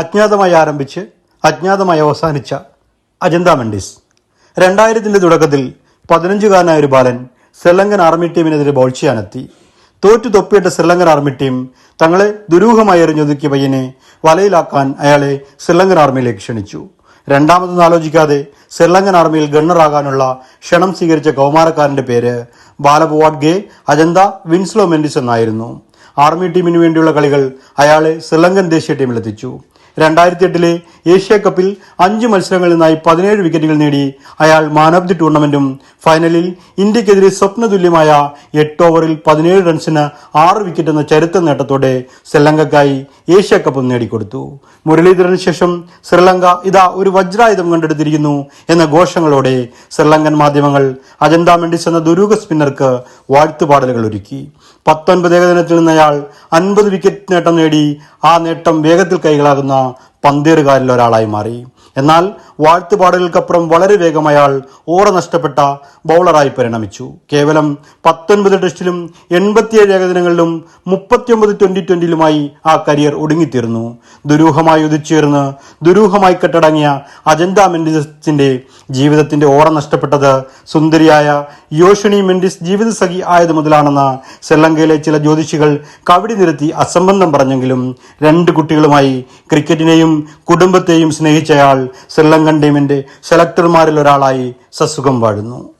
അജ്ഞാതമായി ആരംഭിച്ച് അജ്ഞാതമായി അവസാനിച്ച അജന്ത മെൻഡിസ്. രണ്ടായിരത്തിന്റെ തുടക്കത്തിൽ പതിനഞ്ചുകാരനായ ഒരു ബാലൻ ശ്രീലങ്കൻ ആർമി ടീമിനെതിരെ ബോൾ ചെയ്യാനെത്തി തോറ്റു തൊപ്പിയിട്ട ശ്രീലങ്കൻ ആർമി ടീം തങ്ങളെ ദുരൂഹമായി എറിഞ്ഞൊതുക്കിയ പയ്യനെ വലയിലാക്കാൻ അയാളെ ശ്രീലങ്കൻ ആർമിയിലേക്ക് ക്ഷണിച്ചു. രണ്ടാമതൊന്നും ആലോചിക്കാതെ ശ്രീലങ്കൻ ആർമിയിൽ ഗണ്ണറാകാനുള്ള ക്ഷണം സ്വീകരിച്ച കൗമാരക്കാരന്റെ പേര് ബാലബുവാഡ്ഗെ അജന്ത വിൻസ്ലോ മെൻഡിസ് എന്നായിരുന്നു. ആർമി ടീമിന് വേണ്ടിയുള്ള കളികൾ അയാളെ ശ്രീലങ്കൻ ദേശീയ ടീമിലെത്തിച്ചു. രണ്ടായിരത്തി എട്ടിലെ ഏഷ്യ കപ്പിൽ അഞ്ച് മത്സരങ്ങളിൽ നിന്നായി പതിനേഴ് വിക്കറ്റുകൾ നേടി അയാൾ മാൻ ഓഫ് ദി ടൂർണമെന്റും ഫൈനലിൽ ഇന്ത്യക്കെതിരെ സ്വപ്നതുല്യമായ എട്ട് ഓവറിൽ പതിനേഴ് റൺസിന് ആറ് വിക്കറ്റ് എന്ന ചരിത്ര നേട്ടത്തോടെ ശ്രീലങ്കയ്ക്കായി ഏഷ്യ നേടിക്കൊടുത്തു. മുരളീധരന് ശേഷം ശ്രീലങ്ക ഇതാ ഒരു വജ്രായുധം കണ്ടെടുത്തിരിക്കുന്നു എന്ന ഘോഷങ്ങളോടെ ശ്രീലങ്കൻ മാധ്യമങ്ങൾ അജന്ത മെൻഡിസ് എന്ന ദുരൂഹ സ്പിന്നർക്ക് വാഴ്ത്തുപാടലുകൾ ഒരുക്കി. പത്തൊൻപത് ഏകദിനത്തിൽ നിന്ന് അയാൾ അൻപത് വിക്കറ്റ് നേട്ടം നേടി ആ നേട്ടം വേഗത്തിൽ കൈകളാകുന്ന പന്തേറുകാരിൽ ഒരാളായി മാറി. എന്നാൽ വാഴ്ത്തുപാടലുകൾക്കപ്പുറം വളരെ വേഗം അയാൾ ഓറ നഷ്ടപ്പെട്ട ബൗളറായി പരിണമിച്ചു. കേവലം പത്തൊൻപത് ടെസ്റ്റിലും എൺപത്തിയേഴ് ഏകദിനങ്ങളിലും മുപ്പത്തിയൊമ്പത് ട്വന്റി ട്വന്റിയിലുമായി ആ കരിയർ ഒടുങ്ങിത്തീർന്നു. ദുരൂഹമായി ഉദിച്ചുയർന്ന് ദുരൂഹമായി കെട്ടടങ്ങിയ അജന്ത മെൻഡിസിന്റെ ജീവിതത്തിന്റെ ഓറ നഷ്ടപ്പെട്ടത് സുന്ദരിയായ യോഷണി മെൻഡിസ് ജീവിതസഖി ആയത് മുതലാണെന്ന് ശ്രീലങ്കയിലെ ചില ജ്യോതിഷികൾ കവിടി നിരത്തി അസംബന്ധം പറഞ്ഞെങ്കിലും രണ്ട് കുട്ടികളുമായി ക്രിക്കറ്റിനെയും കുടുംബത്തെയും സ്നേഹിച്ചയാൾ ശ്രീലങ്കൻ ടീമിന്റെ സെലക്ടർമാരിൽ ഒരാളായി സസുഖം വാഴുന്നു.